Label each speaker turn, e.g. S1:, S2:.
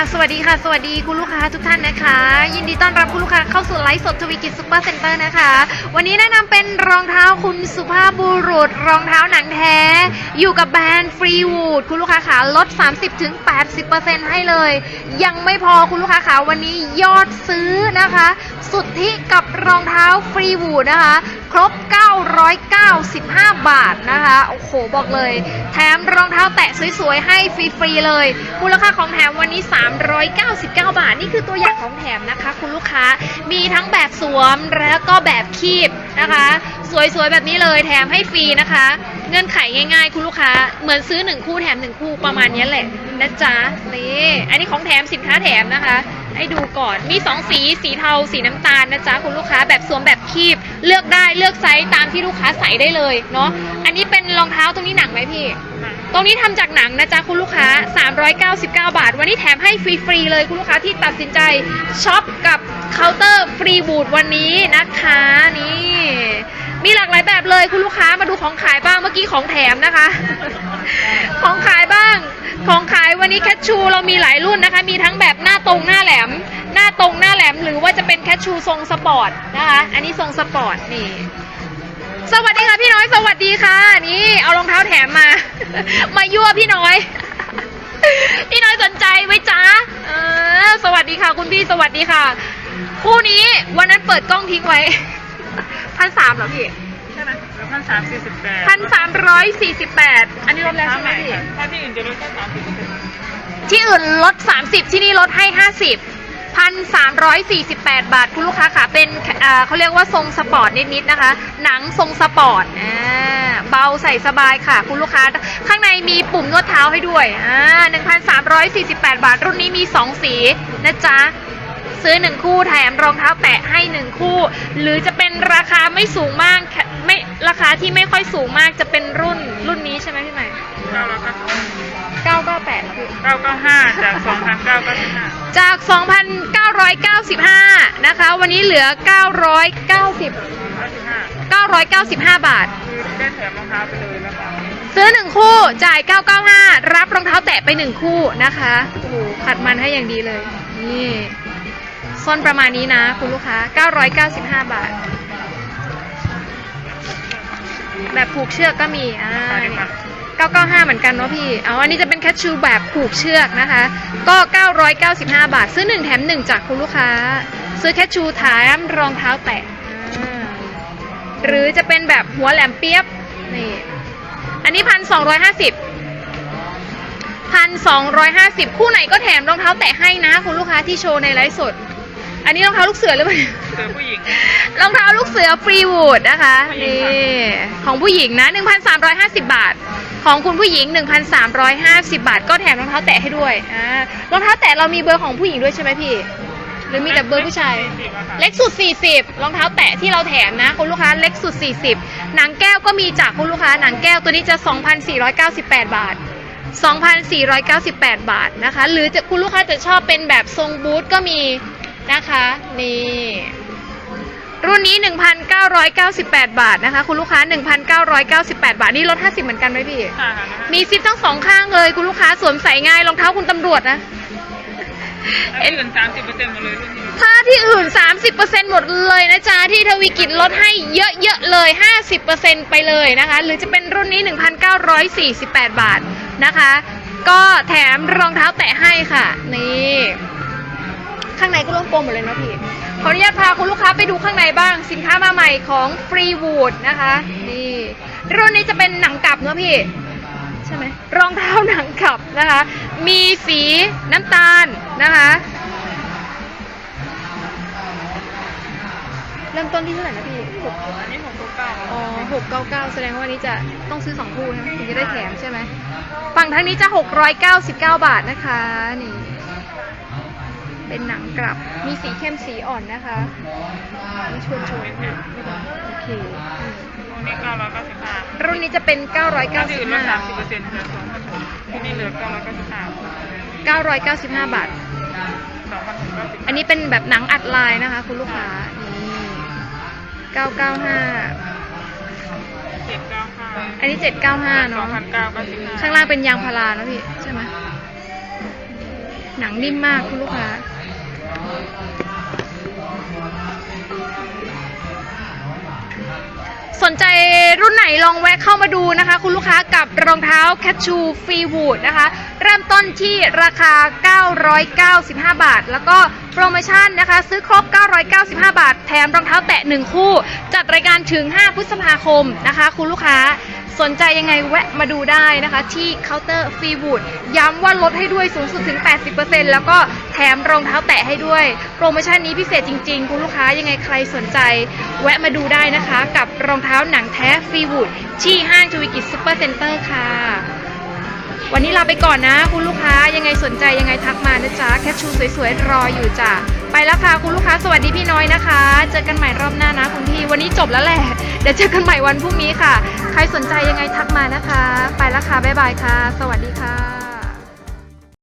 S1: ค่ะ สวัสดีค่ะ สวัสดีคุณลูกค้าทุกท่านนะคะ ยินดีต้อนรับคุณลูกค้าเข้าสู่ไลฟ์สดทวีกิจซุปเปอร์เซ็นเตอร์นะคะ วันนี้แนะนำเป็นรองเท้าคุณสุภาพบุรุษ รองเท้าหนังแท้ อยู่กับแบรนด์ฟรีวูดคุณลูกค้าขาลด 30-80%ให้เลย ยังไม่พอคุณลูกค้าขาวันนี้ยอดซื้อนะคะ สุดทธิกับรองเท้าฟรีวูดนะคะ ครบ 995 บาทนะคะ โอ้โห บอกเลย แถมรองเท้าแตะสวยๆ ให้ฟรี ๆ เลย มูลค่าของแถมวันนี้ 399 บาท นี่คือตัวอย่างของแถมนะคะ คุณลูกค้า มีทั้งแบบสวมแล้วก็แบบคีบนะคะ สวยๆ แบบนี้เลยแถมให้ฟรีนะคะ เงื่อนไขง่ายๆ คุณลูกค้า เหมือนซื้อ 1 คู่แถม 1 คู่ประมาณนี้แหละนะจ๊ะ นี่ อันนี้ของแถมสินค้าแถมนะคะ ให้ดูก่อน มี 2 สี สีเทา สีน้ำตาลนะจ๊ะคุณลูกค้าแบบสวมแบบคีบ เลือกได้เลือกไซส์ตามที่ลูกค้าใส่ได้เลยเนาะ อันนี้เป็นรองเท้าตรงนี้หนังไหมพี่ ตรงนี้ทำจากหนังนะจ๊ะคุณลูกค้า 399 บาท วันนี้แถมให้ฟรีๆเลยคุณลูกค้าที่ตัดสินใจช็อปกับเคาน์เตอร์ฟรีบูดวันนี้นะคะนี่มีหลากหลายแบบเลยคุณลูกค้ามาดูของขายบ้างเมื่อกี้ของแถมนะคะ ของขายบ้าง ของขายวันนี้แคชชูเรามีหลายรุ่นนะคะ มีทั้งแบบหน้าตรงหน้าแหลม หน้าตรงหน้าแหลม หรือว่าจะเป็นแคชชูทรงสปอร์ตนะคะ อันนี้ทรงสปอร์ตนี่ สวัสดีค่ะพี่น้อย สวัสดีค่ะ นี่เอารองเท้าแถมมา มายั่วพี่น้อย พี่น้อยสนใจไหมจ๊ะเออสวัสดีค่ะ คุณพี่สวัสดีค่ะ คู่นี้วันนั้นเปิดกล้องทิ้งไว้พันสามเหรอพี่
S2: พันสามสี่สิบแปด
S1: พันสามร้อยสี่สิบแปดอันนี้ลดแล้วใช่ไหมพี่
S2: ถ้าที่อื่นจะลดแค่สามสิบเปอร์เซ็นต์
S1: ที่อื่นลด30ที่นี่ลดให้50 1,348บาท คุณลูกค้าค่ะเป็นเอ่อเขาเรียกว่าทรงสปอร์ตนิดๆนะคะ หนังทรงสปอร์ตอ่าเบาใส่สบายค่ะ คุณลูกค้า ข้างในมีปุ่มนวดเท้าให้ด้วยอ่า1,348บาท รุ่นนี้มี2สีนะจ๊ะซื้อ1คู่แถมรองเท้าแตะให้1คู่ หรือจะเป็นราคาไม่สูงมากแค่ไม่ ราคาที่ไม่ค่อยสูงมากจะเป็นรุ่นรุ่นนี้ใช่ไหมพี่ใหม่
S2: เก้าร้อยเก้าสิบ
S1: 998คือ
S2: เก้าเก้าห้าจากสองพันเก้าเก้าสิบห้า
S1: จาก 2,995 นะคะ วันนี้เหลือ 990
S2: เก้าสิบห้า
S1: 995 บาท
S2: คือได้แถมรองเท้าไปเลยนะคะ
S1: ซื้อ 1 คู่จ่าย 995 รับรองเท้าแตะไป 1 คู่นะคะ โอ้โหขัดมันให้อย่างดีเลย นี่ซ่อนประมาณนี้นะ คุณลูกค้า 995 บาท แบบผูกเชือกก็มีอ่า
S2: ไปดี
S1: นี่
S2: กว่า
S1: 995 เหมือนกันเนาะพี่เอาอันนี้จะเป็นแคชชูแบบผูกเชือกนะคะ ก็ 995 บาท ซื้อ 1 แถม 1 จากคุณลูกค้า ซื้อแคชชูแถมรองเท้าแตะอ่าหรือจะเป็นแบบหัวแหลมเปียบนี่อันนี้พันสองร้อยห้าสิบพันสองร้อยห้าสิบคู่ไหนก็แถมรองเท้าแตะให้นะ คุณลูกค้าที่โชว์ในไลฟ์สด อันนี้รองเท้าลูกเสือหรือเปล่า
S2: เจอผู้หญิง
S1: รองเท้าลูกเสือฟรีวูดนะคะ
S2: ผู้หญิ
S1: นี่
S2: งค่ะ
S1: ของผู้หญิงนะ 1,350 บาท ของคุณผู้หญิง 1,350 บาท ก็แถมรองเท้าแตะให้ด้วยอ่ารองเท้าแตะเรามีเบอร์ของผู้หญิงด้วยใช่ไหมพี่ หรือมีแต่เบอร์ผู้ชาย เล็กสุด 40 รองเท้าแตะที่เราแถมนะคุณลูกค้าเล็กสุด 40 หนังแก้วก็มีจากคุณลูกค้าหนังแก้วตัวนี้จะ 2,498 บาท 2,498 บาทนะคะ หรือจะคุณลูกค้าจะชอบเป็นแบบทรงบูทก็มี นะคะ นี่ รุ่นนี้ 1,998 บาทนะคะ คุณลูกค้า 1,998 บาท นี่ลด 50 เหมือนกันไหมพี่
S2: ค่ะค่ะนะคะ
S1: มีซิปทั้งสองข้างเลย คุณลูกค้าสวมใส่ง่ายรองเท้าคุณตำรวจนะ
S2: ถ้าที่อื่นสามสิบเปอร์เซ็นต์หมดเลยรุ่นนี้
S1: ถ้าที่อื่น 30%หมดเลยนะจ๊ะ ที่ทวีกิจลดให้เยอะๆเลย 50%ไปเลยนะคะ หรือจะเป็นรุ่นนี้ 1,948 บาทนะคะ ก็แถมรองเท้าแตะให้ค่ะ นี่ ข้างในก็ร่วมโปรหมดเลยเนาะพี่ ขออนุญาตพาคุณลูกค้าไปดูข้างในบ้าง สินค้ามาใหม่ของ Free Wood นะคะ นี่รุ่นนี้จะเป็นหนังกลับเนาะพี่ ใช่ไหมรองเท้าหนังกลับนะคะ มีสีน้ำตาลนะคะ เริ่มต้นที่เท่าไหร่นะพี่หก
S2: อันนี้หกเก้า
S1: อ๋อหกเก้าเก้าแสดงว่าวันนี้จะต้องซื้อสองคู่ใช่ไหมถึงจะได้แถมใช่ไหมฝั่งทางนี้จะหกร้อยเก้าสิบเก้าบาทนะคะนี่ เป็นหนังกลับ มีสีเข้มสีอ่อนนะคะนี่ชวนชวนโอเคอืม
S2: รุ่นนี้เก้าร้อยเก้าสิบห้า
S1: รุ่นนี้จะเป็น
S2: ถ้าที่อื่นลดสามสิบ
S1: 995
S2: เปอร์เซ็นต์เหลือสองพันหกที่นี่เหลือเก้าร้อยเก้าสิบห้า
S1: 995 บาท
S2: สองพันหกเก้าสิบ
S1: อันนี้เป็นแบบหนังอัดลายนะคะ คุณลูกค้า นี่995
S2: เจ็ดเก้าห้า
S1: อันนี้ 795
S2: สอ
S1: เนาะ
S2: งพันเก้าเก้าสิบห้า
S1: ข้างล่างเป็นยางพาราเนอะพี่ ใช่ไหมหนังนิ่มมากคุณลูกค้า สนใจรุ่นไหนลองแวะเข้ามาดูนะคะ คุณลูกค้ากับรองเท้าแคชชูฟรีวูดนะคะ เริ่มต้นที่ราคา 995 บาท แล้วก็โปรโมชั่นนะคะ ซื้อครบ 995 บาท แถมรองเท้าแตะ 1 คู่ จัดรายการถึง 5 พฤษภาคมนะคะ คุณลูกค้า สนใจยังไงแวะมาดูได้นะคะ ที่เคาน์เตอร์ฟรีวูดย้ำว่าลดให้ด้วยสูงสุดถึง 80%แล้วก็แถมรองเท้าแตะให้ด้วย โปรโมชั่นนี้พิเศษจริงๆ คุณลูกค้ายังไงใครสนใจ แวะมาดูได้นะคะ กับรองเท้าหนังแท้ฟรีวูดที่ห้างทวิกิซูเปอร์เซ็นเตอร์ค่ะ วันนี้ลาไปก่อนนะ คุณลูกค้ายังไงสนใจยังไงทักมานะจ๊ะแคชชูสวยๆรออยู่จ้ะไปแล้วค่ะคุณ สวัสดีพี่น้อยนะคะ เจอกันใหม่รอบหน้านะคุณพี่ วันนี้จบแล้วแหละ เดี๋ยวเจอกันใหม่วันพรุ่งนี้ค่ะ ใครสนใจยังไงทักมานะคะ ไปแล้วค่ะ บ๊ายบายค่ะ สวัสดีค่ะ